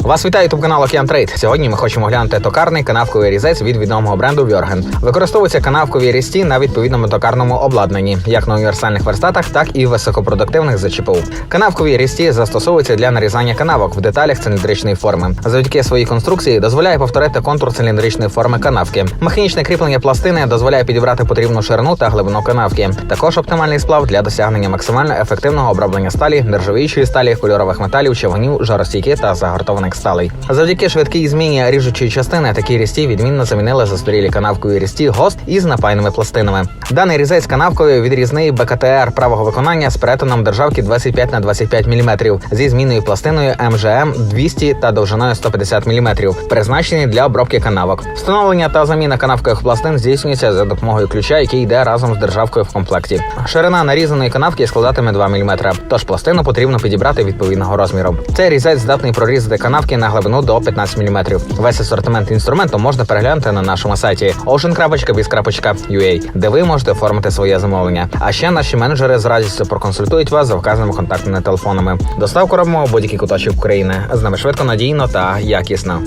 Вас вітає ютуб канал Океан. Сьогодні ми хочемо глянути токарний канавковий різець від відомого бренду Вьорген. Використовуються канавкові різці на відповідному токарному обладнанні, як на універсальних верстатах, так і високопродуктивних ЗЧПУ. Канавкові різці застосовуються для нарізання канавок в деталях циліндричної форми. Завдяки своїй конструкції дозволяє повторити контур циліндричної форми канавки. Механічне кріплення пластини дозволяє підібрати потрібну ширину та глибину канавки. Також оптимальний сплав для досягнення максимально ефективного оброблення сталі, нержавіючої сталі, кольорових металів, човнів, жаростійки та загартованих сталей. Завдяки швидкій зміні ріжучої частини такі різці відмінно замінили застарілі канавкові різці ГОСТ із напайними пластинами. Даний різець канавкою відрізний БКТР правого виконання з перетином державки 25 на 25 мм зі змінною пластиною МЖМ 200 та довжиною 150 мм, призначений для обробки канавок. Встановлення та заміна канавкових пластин здійснюється за допомогою ключа, який йде разом з державкою в комплекті. Ширина нарізаної канавки складатиме 2 мм, тож пластину потрібно підібрати відповідного розміру. Цей різець здатний прорізати канавки на глибину до 15 мм. Весь асортимент інструменту можна переглянути на нашому сайті ocean.biz.ua, де ви можете оформити своє замовлення. А ще наші менеджери з радістю проконсультують вас за вказаними контактними телефонами. Доставку робимо в будь-який куточок України. З нами швидко, надійно та якісно.